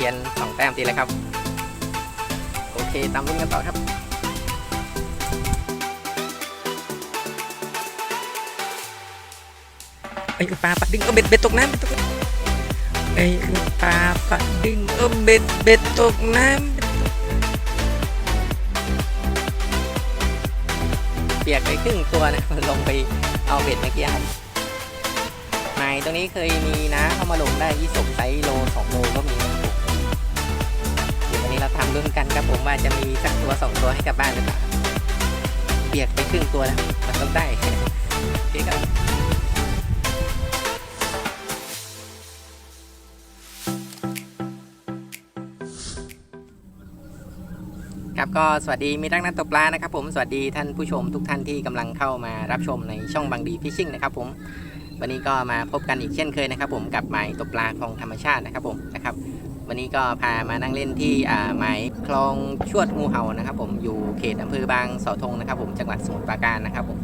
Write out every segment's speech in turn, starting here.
พียนสองแต้มตีแล้วครับ โอเค ตามรุ่นกันต่อครับไอ้ปลาปัดดึงเอาเบ็ดเบ็ดตกน้ำเบ็ดตกน้ำไอ้ปลาปัดดึงเอาเบ็ดเบ็ดตกน้ำเบียกไปครึ่งตัวนะลงไปเอาเบ็ดเมื่อกี้ครับไม้ตรงนี้เคยมีนะ เข้ามาลงได้ยี่สกไซส์โลสองโลก็มี นะครับผมเดี๋ยววันนี้เราทำรุ่นกันครับผมว่าจะมีสักตัวสองตัวให้กลับบ้านหรือเปล่าเปียกไปครึ่งตัวแล้วมันต้องได้โอเคครับครับก็สวัสดีมิตรรักนักตกปลานะครับผมสวัสดีท่านผู้ชมทุกท่านที่กำลังเข้ามารับชมในช่องบางดีฟิชชิ่งนะครับผมวันนี้ก็มาพบกันอีกเช่นเคยนะครับผมกับหมายตกปลาคลองธรรมชาตินะครับผมนะครับ วันนี้ก็พามานั่งเล่นที่อ่าหมายคลองชวดงูเห่านะครับ ผมอยู่เขตอำเภอบางเสาธงนะครับ ผมจังหวัดสมุทรปราการนะครับผม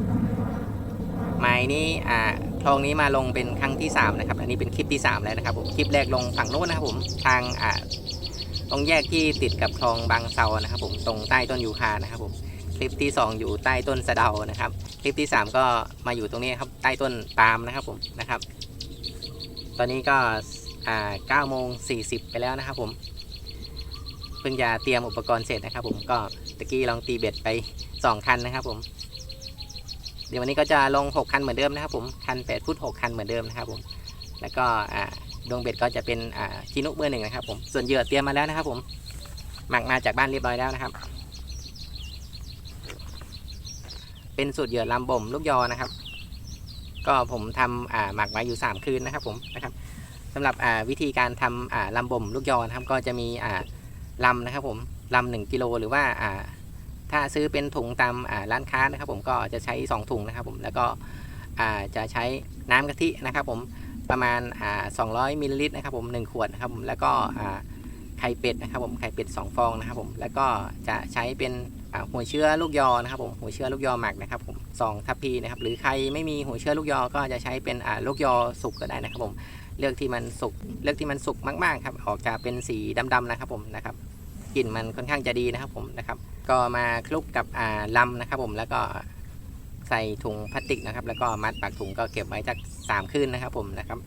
หมายนี้อ่าคลองนี้มาลงเป็นครั้งที่สามนะครับอันนี้เป็นคลิปที่สามแล้วนะครับผมคลิปแรกลงฝั่งโน้นนะครับผมทางอ่าตรงแยกที่ติดกับคลองบางเซานะครับ ผมตรงใต้ต้นยูคานะครับผมคลิปที่ 2 อยู่ใต้ต้นสะเดานะครับ คลิปที่ 3 ก็มาอยู่ตรงนี้ครับใต้ต้นปาล์มนะครับผมนะครับ ตอนนี้ก็ อ่า9โมง40 ไปแล้วนะครับผมเพิ่งจะเตรียมอุปกรณ์เสร็จนะครับ ผมก็ตะกี้ลองตีเบ็ดไป 2 คันนะครับ ผม เดี๋ยววันนี้ก็จะลง 6 คันเหมือนเดิมนะครับ ผมคัน8ฟุต6คันเหมือนเดิมนะครับ ผม แล้วก็อ่าดวงเบ็ดก็จะเป็นอ่าชินุเบอร์หนึ่งนะครับ ผมส่วนเหยื่อเตรียมมาแล้วนะครับ ผมหมักมาจากบ้านเรียบร้อยแล้วนะครับ เป็นสูตรเหยื่อลำบ่มลูกยอนะครับ ก็ผมทำอ่าหมักไว้อยู่ 3 คืนนะครับ ผมนะครับ สำหรับวิธีการทำอ่าลำบ่มลูกยอนะครับก็จะมีอ่าลำนะครับผมลำหนึ่งกิโลหรือว่าถ้าซื้อเป็นถุงตามร้านค้านะครับ ผมก็จะใช้ 2 ถุงนะครับผมแล้วก็จะใช้น้ำกะทินะครับ ผมประมาณอ่า200มิลลิลิตรนะครับผม1ขวดนะครับผมแล้วก็ไข่เป็ดนะครับผมไข่เป็ด 2 ฟองนะครับผมแล้วก็จะใช้เป็นหัวเชื้อลูกยอนะครับผมหัวเชื้อลูกยอหมักนะครับผม2ทัพพีนะครับหรือใครไม่มีหัวเชื้อลูกยอก็จะใช้เป็นลูกยอสุกก็ได้นะครับผม เลือกที่มันสุกเลือกที่มันสุกมากๆครับออกจะเป็นสีดำๆนะครับผมนะครับกลิ่นมันค่อนข้างจะดีนะครับผมนะครับ ก็มาคลุกกับอ่าลำนะครับผมแล้วก็ใส่ถุงพลาสติกนะครับ แล้วก็มัดปากถุงก็เก็บไว้จาก3คืนนะครับผมนะครับ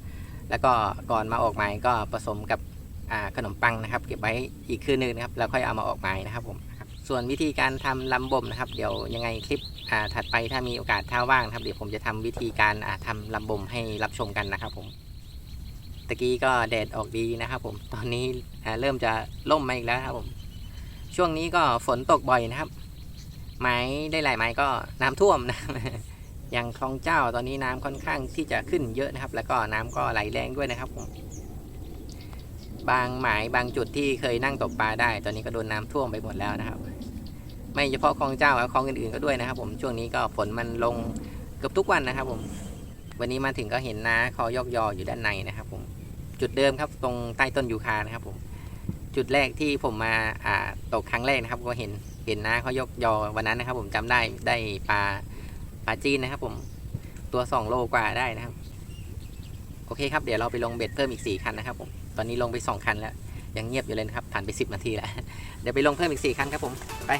แล้วก็ก่อนมาออกหมายก็ผสมกับอ่าขนมปังนะครับ เก็บไว้อีกคืนนึงนะครับแล้วค่อยเอามาออกหมายนะครับผมส่วนวิธีการทำลำบ่มนะครับ เดี๋ยวยังไงคลิปอ่าถัดไปถ้ามีโอกาสถ้าว่างครับเดี๋ยวผมจะทำวิธีการอ่าทำลำบ่มให้รับชมกันนะครับผม ตะกี้ก็แดดออกดีนะครับผมตอนนี้เริ่มจะล่มมาอีกแล้วครับผม ช่วงนี้ก็ฝนตกบ่อยนะครับ ไม้ได้หลายไม้ก็น้ำท่วมนะอย่างคลองเจ้าตอนนี้น้ำค่อนข้างที่จะขึ้นเยอะนะครับ แล้วก็น้ำก็ไหลแรงด้วยนะครับผมบางหมายบางจุดที่เคยนั่งตกปลาได้ ตอนนี้ก็โดนน้าท่วมไปหมดแล้วนะครับ ไม่เฉพาะคลองเจ้าแล้วคลองอื่นๆก็ด้วยนะครับ ผมช่วงนี้ก็ฝนมันลงเกือบทุกวันนะครับ ผม วันนี้มาถึงก็เห็นน้าเขายกยออยู่ด้านในนะครับ ผม จุดเดิมครับตรงใต้ต้นยูคานะครับผมจุดแรกที่ผมมาอ่าตกครั้งแรกนะครับก็เห็นเห็นน้าเขายกยอวันนั้นนะครับ ผมจำได้ได้ปลาปลาจีนนะครับ ผมตัว2โลกว่าได้นะครับ โอเคครับเดี๋ยวเราไปลงเบ็ดเพิ่มอีก4คันนะครับ ผมตอนนี้ลงไป2คันแล้วยังเงียบอยู่เลยนะครับผ่านไป10นาทีแล้วเดี๋ยวไปลงเพิ่มอีก4คันครับผมไป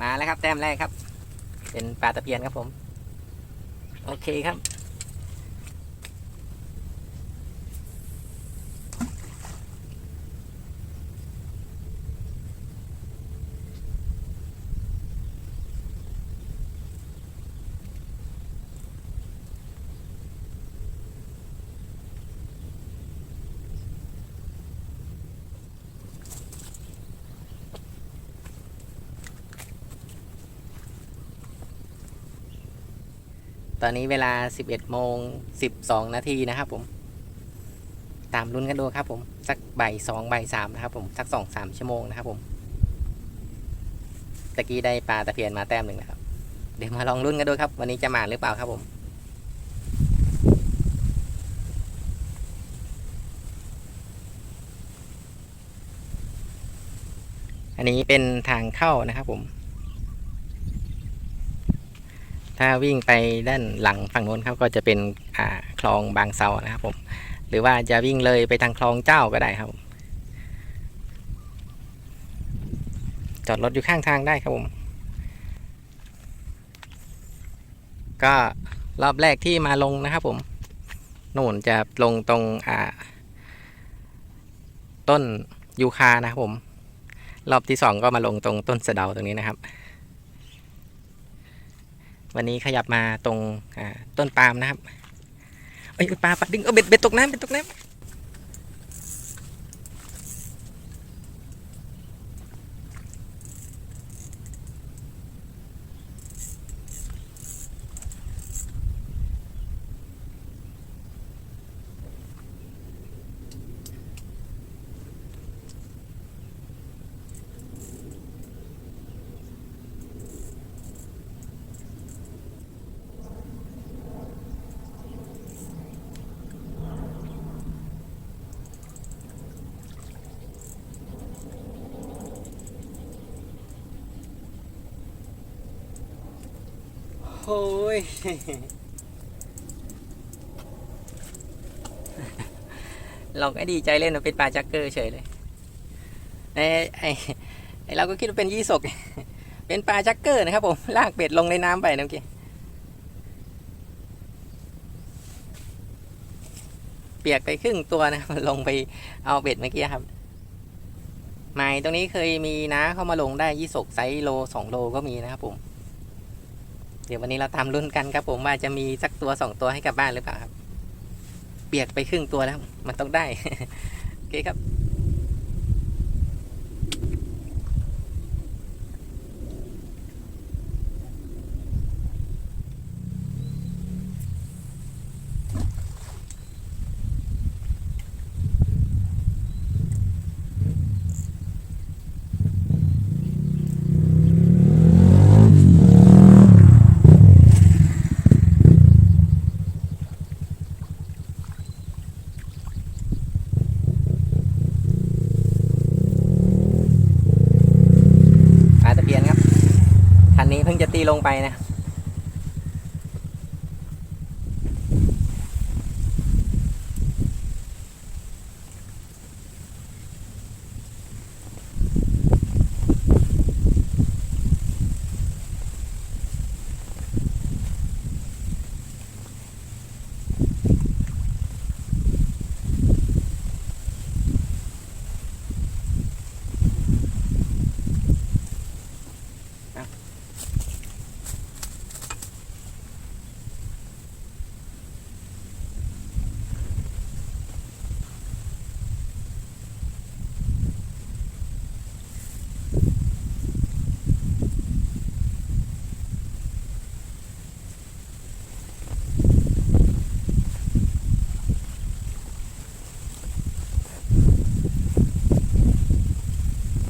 มาแล้วครับ แต้มแรกครับ เป็นปลาตะเพียนครับผม โอเคครับ ตอนนี้เวลา 11โมง12 นาทีนะครับผม ตามลุ้นกันดูครับผม สักบ่ายสองบ่ายสามนะครับผม สักสองสามชั่วโมงนะครับผมตะกี้ได้ปลาตะเพียนมาแต้มหนึ่งนะครับ เดี๋ยวมาลองลุ้นกันดูครับ วันนี้จะมาหรือเปล่าครับผมอันนี้เป็นทางเข้านะครับผม ถ้าวิ่งไปด้านหลังฝั่งโน้นครับก็จะเป็นคลองบางเซานะครับผม หรือว่าจะวิ่งเลยไปทางคลองเจ้าก็ได้ครับ จอดรถอยู่ข้างทางได้ครับผม ก็รอบแรกที่มาลงนะครับผมนู่นจะลงตรงต้นยูคานะครับผม รอบที่สองก็มาลงตรงต้นสะเดาตรงนี้นะครับ วันนี้ขยับมาตรงต้นปาล์มนะครับเอ้ยปลาปลาดึงเออเบ็ดเบ็ดตกน้ำเบ็ดตกน้ำ โอ้ยเราก็ดีใจเล่นว่าเป็นปลาจักเกอร์เฉยเลยไอ้ไอ้ไอ้เราก็คิดว่าเป็นยี่สก เป็นปลาจักเกอร์นะครับผม ลากเบ็ดลงในน้ำไปนะเมื่อกี้เปียกไปครึ่งตัวนะลงไปเอาเบ็ดเมื่อกี้ครับหมายตรงนี้เคยมีนะเข้ามาลงได้ยี่สกไซส์โลสองโลก็มีนะครับผม เดี๋ยววันนี้เราตามรุ่นกันครับผมว่าจะมีสักตัวสองตัวให้กลับบ้านหรือเปล่าครับ เปียกไปครึ่งตัวแล้ว มันต้องได้ โอเคครับ ปลาตะเพียนครับ คันนี้เพิ่งจะตี ลงไปนะ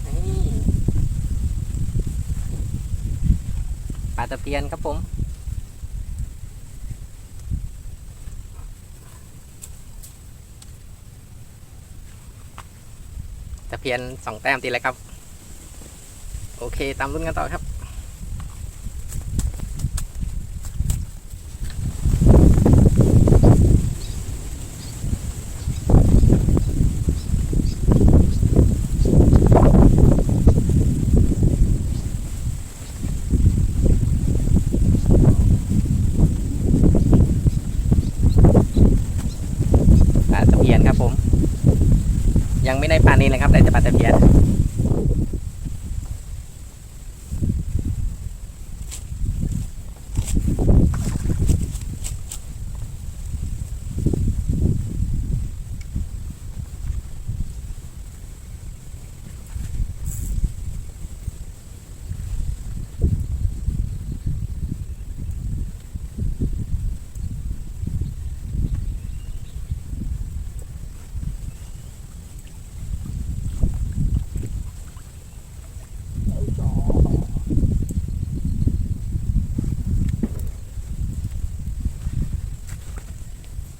นี่ปลา ตะเพียนครับผม ตะเพียนสองแต้มตีแล้วครับ โอเค ตามรุ่นกันต่อครับ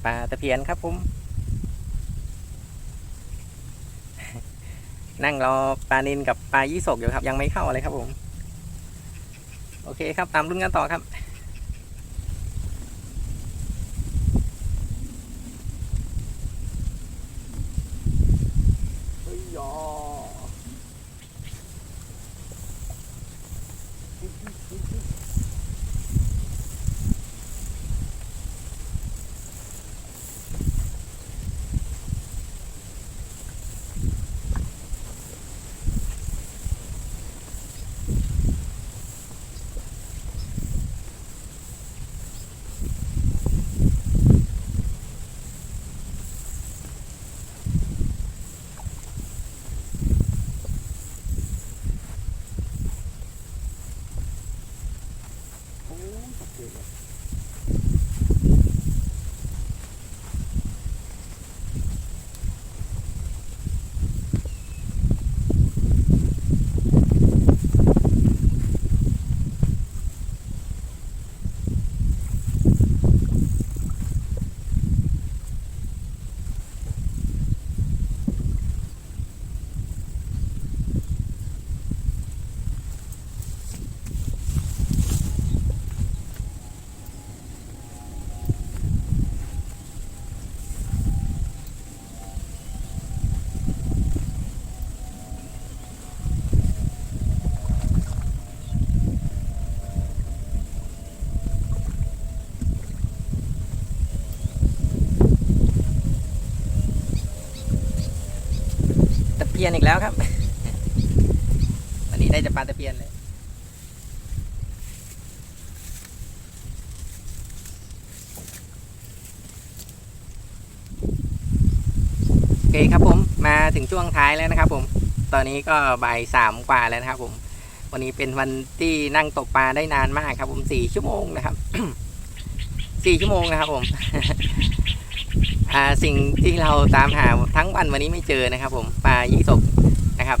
ปลาตะเพียนครับผม นั่งรอปลานินกับปลายี่สกอยู่ครับ ยังไม่เข้าอะไรครับผม โอเคครับ ตามรุ่นกันต่อครับ เฮ้ยยอโอ้ยโอเคเลยตะ เพียนอีกแล้วครับ วันนี้ได้จะปลาตะเพียนเลยโอเคครับผมมาถึงช่วงท้ายแล้วนะครับผม ตอนนี้ก็บ่ายสามกว่าแล้วนะครับผม วันนี้เป็นวันที่นั่งตกปลาได้นานมากครับ ผมสี่ชั่วโมงนะครับสี่ชั่วโมงนะครับผม อ่าสิ่งที่เราตามหาทั้งวันวันนี้ไม่เจอนะครับ ผมปลายี่สกนะครับ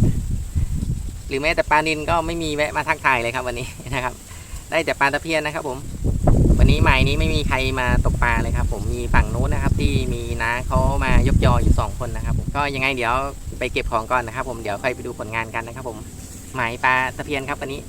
หรือแม้แต่ปลานินก็ไม่มีแวะมาทักทายเลยครับวันนี้นะครับ ได้แต่ปลาตะเพียนนะครับ ผม วันนี้หมายนี้ไม่มีใครมาตกปลาเลยครับ ผมมีฝั่งนู้นนะครับ ที่มีน้าเขามายกยออยู่สองคนนะครับ ผมก็ยังไงเดี๋ยวไปเก็บของก่อนนะครับ ผมเดี๋ยวค่อยไปดูผลงานกันนะครับ ผมหมายปลาตะเพียนครับวันนี้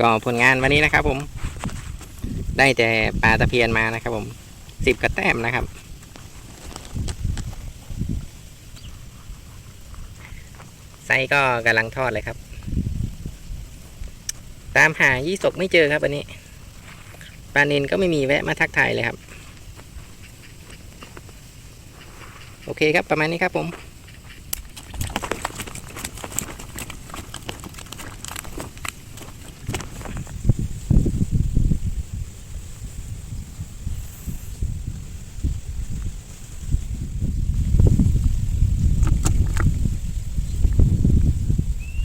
ก็ผลงานวันนี้นะครับ ผม ได้แต่ปลาตะเพียนมานะครับ ผมสิบกระแต้มนะครับ ไซส์ก็กำลังทอดเลยครับ ตามหายี่สกไม่เจอครับวันนี้ปลาเนินก็ไม่มีแวะมาทักทายเลยครับ โอเคครับประมาณนี้ครับผม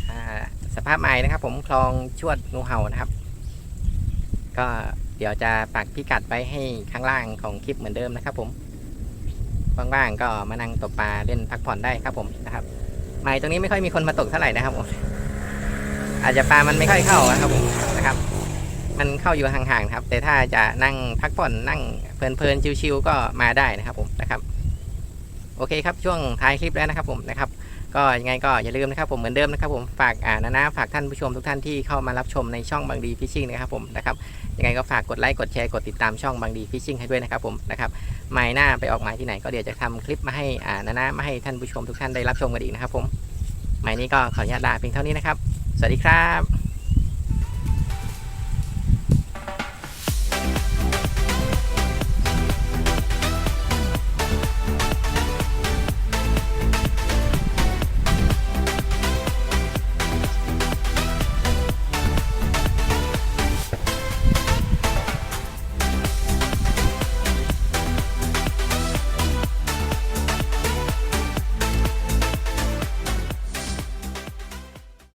อ่า สภาพใหม่นะครับ ผมคลองชวดงูเห่านะครับ ก็เดี๋ยวจะปักพิกัดไว้ให้ข้างล่างของคลิปเหมือนเดิมนะครับ ผมว่างๆก็มานั่งตกปลาเล่นพักผ่อนได้ครับ ผมนะครับไม้ตรงนี้ไม่ค่อยมีคนมาตกเท่าไหร่นะครับผมอาจจะปลามันไม่ค่อยเข้านะครับผมนะครับ มันเข้าอยู่ห่างๆครับ แต่ถ้าจะนั่งพักผ่อนนั่งเพลินๆชิวๆก็มาได้นะครับ ผมนะครับ โอเคครับช่วงท้ายคลิปแล้วนะครับ ผมนะครับ ก็ยังไงก็อย่าลืมนะครับผมเหมือนเดิมนะครับผมฝากอ่านะนะฝากท่านผู้ชมทุกท่านที่เข้ามารับชมในช่องบางดีฟิชชิ่งนะครับผมนะครับยังไงก็ฝากกดไลค์กดแชร์กดติดตามช่องบางดีฟิชชิ่งให้ด้วยนะครับผมนะครับหมายหน้าไปออกหมายที่ไหนก็เดี๋ยวจะทำคลิปมาให้อ่านะนะมาให้ท่านผู้ชมทุกท่านได้รับชมกันอีกนะครับผมหมายนี้ก็ขออนุญาตลาเพียงเท่านี้นะครับ สวัสดีครับ